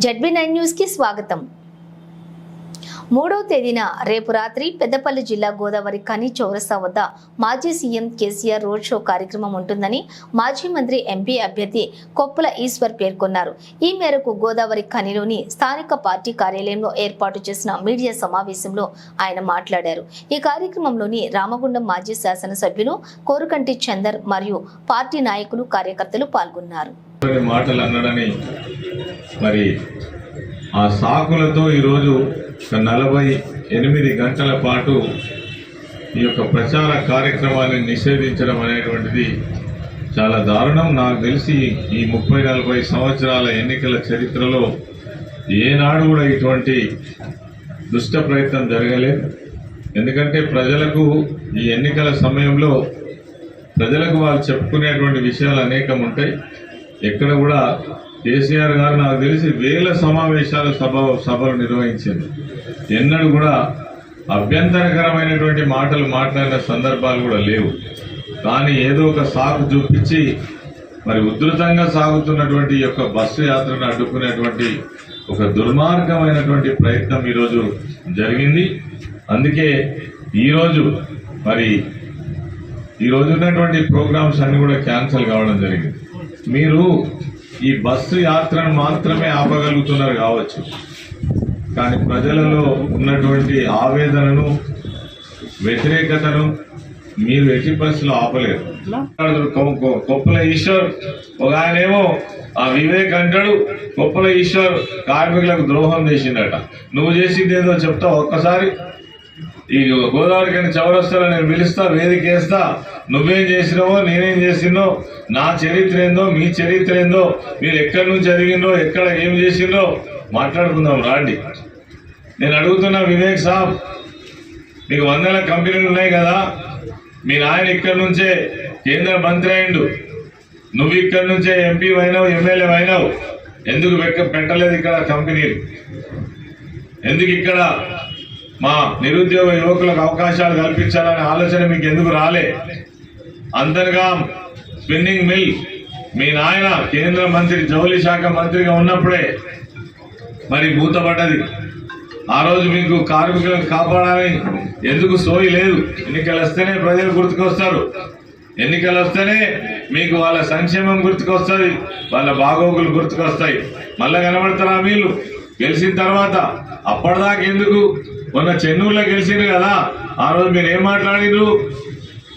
ZB nine న్యూస్కి స్వాగతం. మూడవ తేదీన రేపు రాత్రి పెద్దపల్లి జిల్లా గోదావరి కని చౌరస్తా వద్ద మాజీ సీఎం కేసీఆర్ రోడ్ షో కార్యక్రమం ఉంటుందని మాజీ మంత్రి ఎంపీ అభ్యర్థి కొప్పుల ఈశ్వర్ పేర్కొన్నారు. ఈ మేరకు గోదావరి ఖనిలోని స్థానిక పార్టీ కార్యాలయంలో ఏర్పాటు చేసిన మీడియా సమావేశంలో ఆయన మాట్లాడారు. ఈ కార్యక్రమంలోని రామగుండం మాజీ శాసనసభ్యులు కోరుకంటి చందర్ మరియు పార్టీ నాయకులు కార్యకర్తలు పాల్గొన్నారు. మాటలు అన్నాడని మరి ఆ సాకులతో ఈరోజు ఒక నలభై ఎనిమిది గంటల పాటు ఈ యొక్క ప్రచార కార్యక్రమాన్ని నిషేధించడం అనేటువంటిది చాలా దారుణం. నాకు తెలిసి ఈ ముప్పై నలభై సంవత్సరాల ఎన్నికల చరిత్రలో ఏనాడు కూడా ఇటువంటి దుష్ట ప్రయత్నం జరగలేదు. ఎందుకంటే ప్రజలకు ఈ ఎన్నికల సమయంలో ప్రజలకు వాళ్ళు చెప్పుకునేటువంటి విషయాలు అనేకం ఉంటాయి. ఎక్కడ కూడా కేసీఆర్ గారు నాకు తెలిసి వేల సమావేశాలు సభ సభలు నిర్వహించింది ఎన్నడూ కూడా అభ్యంతరకరమైనటువంటి మాటలు మాట్లాడిన సందర్భాలు కూడా లేవు. కానీ ఏదో ఒక సాకు చూపించి మరి ఉధృతంగా సాగుతున్నటువంటి ఈ యొక్క బస్సు యాత్రను అడ్డుకునేటువంటి ఒక దుర్మార్గమైనటువంటి ప్రయత్నం ఈరోజు జరిగింది. అందుకే ఈరోజు మరి ఈరోజు ఉన్నటువంటి ప్రోగ్రామ్స్ అన్ని కూడా క్యాన్సిల్ కావడం జరిగింది. మీరు ఈ బస్సు యాత్రను మాత్రమే ఆపగలుగుతున్నారు కావచ్చు. కానీ ప్రజలలో ఉన్నటువంటి ఆవేదనను వ్యతిరేకతను మీరు ఎట్టి పరిస్థితుల్లో ఆపలేరు. కొప్పుల ఈశ్వర్ ఒక ఆయనేమో ఆ వివేక్ అంటాడు కొప్పుల ఈశ్వర్ కార్మికులకు ద్రోహం చేసిందట. నువ్వు చేసింది ఏదో చెప్తావు ఒక్కసారి? ఈ గోదావరి కానీ చౌరస్తాలో నేను పిలుస్తా వేదిక వేస్తా. నువ్వేం చేసినావో నేనేం చేసినో నా చరిత్ర ఏందో మీ చరిత్ర ఏందో మీరు ఎక్కడి నుంచి చదివిందో ఎక్కడ ఏం చేసిందో మాట్లాడుకుందాం రాండి. నేను అడుగుతున్నా వివేక్ సాబ్ మీకు వందల కంపెనీలు ఉన్నాయి కదా మీ నాయన ఇక్కడి నుంచే కేంద్ర మంత్రి అయిండు. నువ్వు ఇక్కడి నుంచే ఎంపీ అయినావు ఎమ్మెల్యే అయినావు. ఎందుకు పెట్ట- పెట్టలేదు ఇక్కడ కంపెనీలు? ఎందుకు ఇక్కడ మా నిరుద్యోగ యువకులకు అవకాశాలు కల్పించాలనే ఆలోచన మీకు ఎందుకు రాలే? అంతర్గా స్పిన్నింగ్ మిల్ మీ నాయన కేంద్ర మంత్రి జౌలి శాఖ మంత్రిగా ఉన్నప్పుడే మరి మూతపడ్డది. ఆ రోజు మీకు కార్మికులను కాపాడాలని ఎందుకు సోయి లేదు? ఎన్నికలు వస్తేనే ప్రజలు గుర్తుకొస్తారు. ఎన్నికలు వస్తేనే మీకు వాళ్ళ సంక్షేమం గుర్తుకొస్తుంది వాళ్ళ బాగోగులు గుర్తుకొస్తాయి. మళ్ళీ కనబడతారా వీళ్ళు గెలిచిన తర్వాత అప్పటిదాకా ఎందుకు మొన్న చెన్నూరులో గెలిచిండ్రు కదా ఆ రోజు మీరు ఏం మాట్లాడినారు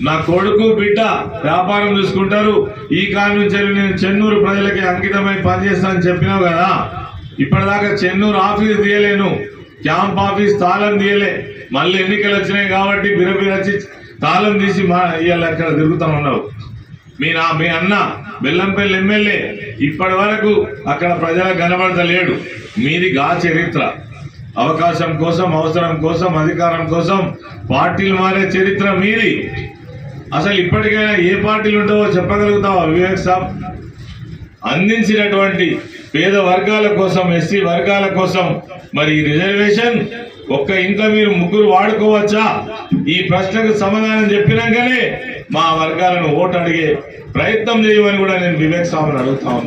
నా కొడుకు బిడ్డ వ్యాపారం చూసుకుంటారు. ఈ కాలం నుంచి నేను చెన్నూరు ప్రజలకి అంకితమై పనిచేస్తానని చెప్పినావు కదా. ఇప్పటిదాకా చెన్నూరు ఆఫీస్ తీయలేను. క్యాంప్ ఆఫీస్ తాళం తీయలే. మళ్ళీ ఎన్నికలు వచ్చినాయి కాబట్టి బిరబిరచి తాళం తీసి మా ఇవాళ అక్కడ తిరుగుతా ఉన్నావు. మీ నా మీ అన్న బెల్లంపల్లి ఎమ్మెల్యే ఇప్పటి వరకు అక్కడ ప్రజలకు కనబడతలేడు. మీది గా చరిత్ర. అవకాశం కోసం అవసరం కోసం అధికారం కోసం పార్టీలు మారే చరిత్ర మీది. అసలు ఇప్పటికైనా ఏ పార్టీలు ఉంటావో చెప్పగలుగుతావా వివేక్ సాబ్? అందించినటువంటి పేద వర్గాల కోసం ఎస్సీ వర్గాల కోసం మరి రిజర్వేషన్ ఒక్క ఇంట్లో మీరు ముగ్గురు వాడుకోవచ్చా? ఈ ప్రశ్నకు సమాధానం చెప్పినాకనే మా వర్గాలను ఓటు అడిగే ప్రయత్నం చేయమని కూడా నేను వివేక్ సాబుని అడుగుతా